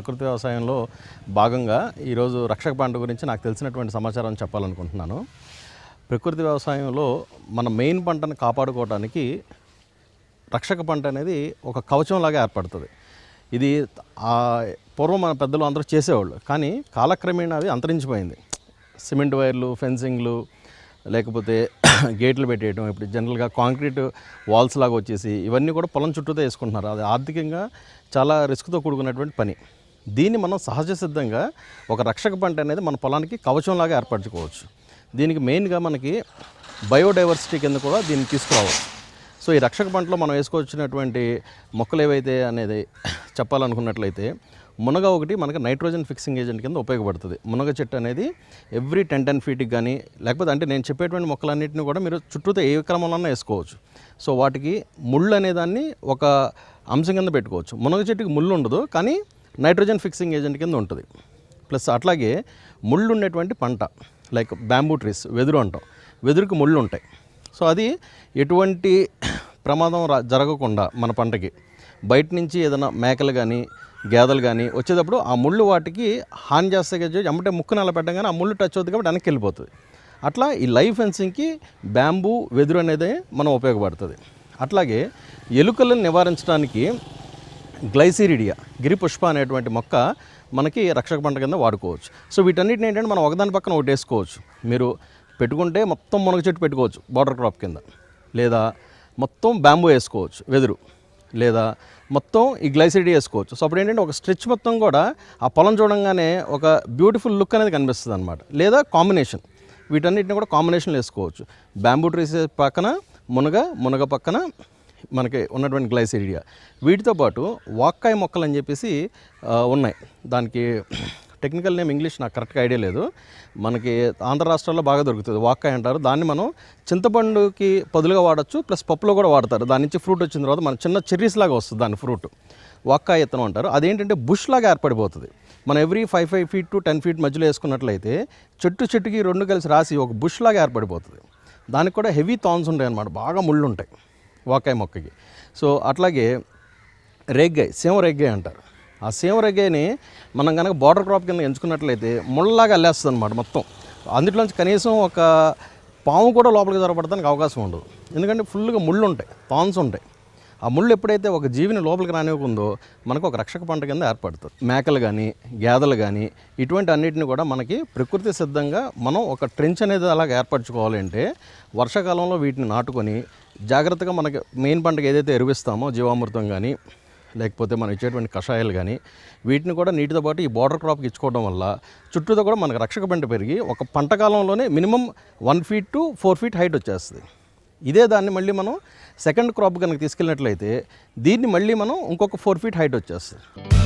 ప్రకృతి వ్యవసాయంలో భాగంగా ఈరోజు రక్షక పంట గురించి నాకు తెలిసినటువంటి సమాచారం చెప్పాలనుకుంటున్నాను. ప్రకృతి వ్యవసాయంలో మన మెయిన్ పంటను కాపాడుకోవడానికి రక్షక పంట అనేది ఒక కవచంలాగా ఏర్పడుతుంది. ఇది పూర్వం మన పెద్దలు అందరూ చేసేవాళ్ళు కానీ కాలక్రమేణా అవి అంతరించిపోయింది. సిమెంట్ వైర్లు ఫెన్సింగ్లు లేకపోతే గేట్లు పెట్టేయడం ఇప్పుడు జనరల్గా కాంక్రీట్ వాల్స్ లాగా వచ్చేసి ఇవన్నీ కూడా పొలం చుట్టూతో వేసుకుంటున్నారు. అది ఆర్థికంగా చాలా రిస్క్తో కూడుకున్నటువంటి పని. దీన్ని మనం సహజ సిద్ధంగా ఒక రక్షక పంట అనేది మన పొలానికి కవచంలాగా ఏర్పరచుకోవచ్చు. దీనికి మెయిన్గా మనకి బయోడైవర్సిటీ కింద కూడా దీన్ని తీసుకురావచ్చు సో ఈ రక్షక పంటలో మనం వేసుకొచ్చినటువంటి మొక్కలు ఏవైతే అనేది చెప్పాలనుకున్నట్లయితే మునగ ఒకటి మనకి నైట్రోజన్ ఫిక్సింగ్ ఏజెంట్ కింద ఉపయోగపడుతుంది. మునగ చెట్టు అనేది ఎవ్రీ టెన్ టెన్ ఫీట్కి కానీ లేకపోతే అంటే నేను చెప్పేటువంటి మొక్కలన్నింటినీ కూడా మీరు చుట్టూతో ఏ క్రమంలో వేసుకోవచ్చు. సో వాటికి ముళ్ళు అనేదాన్ని ఒక అంశం కింద పెట్టుకోవచ్చు. మునగ చెట్టుకి ముళ్ళు ఉండదు కానీ నైట్రోజన్ ఫిక్సింగ్ ఏజెంట్ కింద ఉంటుంది. ప్లస్ అట్లాగే ముళ్ళు ఉండేటువంటి పంట లైక్ బ్యాంబూ ట్రీస్ వెదురు అంటాం. వెదురుకి ముళ్ళు ఉంటాయి సో అది ఎటువంటి ప్రమాదం రా జరగకుండా మన పంటకి. బయట నుంచి ఏదైనా మేకలు కానీ గేదెలు కానీ వచ్చేటప్పుడు ఆ ముళ్ళు వాటికి హాని చేస్తాయి కదా ఎమ్మటే ముక్కు నల్ల పెట్టగానే ఆ ముళ్ళు టచ్ అవుతుంది కాబట్టి వెనక్కి వెళ్ళిపోతుంది. అట్లా ఈ లైఫ్ ఫెన్సింగ్కి బ్యాంబూ వెదురు అనేది మనం ఉపయోగపడుతుంది. అట్లాగే ఎలుకలను నివారించడానికి గ్లైసిరిడియా గిరిపుష్ప అనేటువంటి మొక్క మనకి రక్షక పంట కింద వాడుకోవచ్చు. సో వీటన్నిటిని ఏంటంటే మనం ఒకదాని పక్కన ఒకటి వేసుకోవచ్చు. మీరు పెట్టుకుంటే మొత్తం మునగ చెట్టు పెట్టుకోవచ్చు బార్డర్ క్రాప్ కింద. లేదా మొత్తం బ్యాంబూ వేసుకోవచ్చు వెదురు. లేదా మొత్తం ఈ గ్లైసిడి వేసుకోవచ్చు. సో అప్పుడు ఏంటంటే ఒక స్ట్రెచ్ మొత్తం కూడా ఆ పొలం చూడంగానే ఒక బ్యూటిఫుల్ లుక్ అనేది కనిపిస్తుంది అనమాట లేదా కాంబినేషన్. వీటన్నిటిని కూడా కాంబినేషన్లో వేసుకోవచ్చు. బ్యాంబూ ట్రీస్ పక్కన మునగ మునగ పక్కన మనకి ఉన్నటువంటి గ్లైసీరియా వీటితో పాటు వాక్కాయ మొక్కలు అని చెప్పేసి ఉన్నాయి. దానికి టెక్నికల్ నేమ్ ఇంగ్లీష్ నాకు కరెక్ట్గా ఐడియా లేదు. మనకి ఆంధ్ర రాష్ట్రాల్లో బాగా దొరుకుతుంది వాక్కాయ అంటారు. దాన్ని మనం చింతపండుకి పదులుగా వాడచ్చు ప్లస్ పప్పులో కూడా వాడతారు. దాని నుంచి ఫ్రూట్ వచ్చిన తర్వాత మన చిన్న చెర్రీస్ లాగా వస్తుంది దాని ఫ్రూట్. వాక్కాయ ఇత్తనం అంటారు. అదేంటంటే బుష్ లాగా ఏర్పడిపోతుంది. మనం every five five feet to ten feet మధ్యలో వేసుకున్నట్లయితే చెట్టు చెట్టుకి రెండు కలిసి రాసి ఒక బుష్ లాగా ఏర్పడిపోతుంది. దానికి కూడా హెవీ థాన్స్ ఉంటాయి అన్నమాట బాగా ముళ్ళు ఉంటాయి వాకాయ మొక్కకి. సో అట్లాగే రేగ్గాయ సేమ రేగ్గాయ అంటారు. ఆ సేమ రేగ్గాయని మనం కనుక బార్డర్ క్రాప్ కింద ఎంచుకున్నట్లయితే ముళ్ళలాగా అల్లేస్తుంది అనమాట మొత్తం. అందులోంచి కనీసం ఒక పాము కూడా లోపలికి దొరపడడానికి అవకాశం ఉండదు. ఎందుకంటే ఫుల్గా ముళ్ళు ఉంటాయి థాన్స్ ఉంటాయి. ఆ ముళ్ళు ఎప్పుడైతే ఒక జీవిని లోపలికి రానివ్వకుందో మనకు ఒక రక్షక పంట కింద ఏర్పడుతుంది. మేకలు కానీ గేదెలు కానీ ఇటువంటి అన్నిటిని కూడా మనకి ప్రకృతి సిద్ధంగా మనం ఒక ట్రెంచ్ అనేది అలాగ ఏర్పరచుకోవాలంటే వర్షాకాలంలో వీటిని నాటుకొని జాగ్రత్తగా మనకి మెయిన్ పంటకి ఏదైతే ఎరువిస్తామో జీవామృతం కానీ లేకపోతే మనం ఇచ్చేటువంటి కషాయాలు కానీ వీటిని కూడా నీటితో పాటు ఈ బార్డర్ క్రాప్కి ఇచ్చుకోవడం వల్ల చుట్టూతో కూడా మనకు రక్షక పంట పెరిగి ఒక పంట కాలంలోనే minimum one feet to four feet height వచ్చేస్తుంది. ఇదే దాన్ని మళ్ళీ మనం సెకండ్ క్రాప్ కనుక తీసుకెళ్ళినట్లయితే దీన్ని మళ్ళీ మనం ఇంకొక ఫోర్ ఫీట్ హైట్ వచ్చేస్తుంది.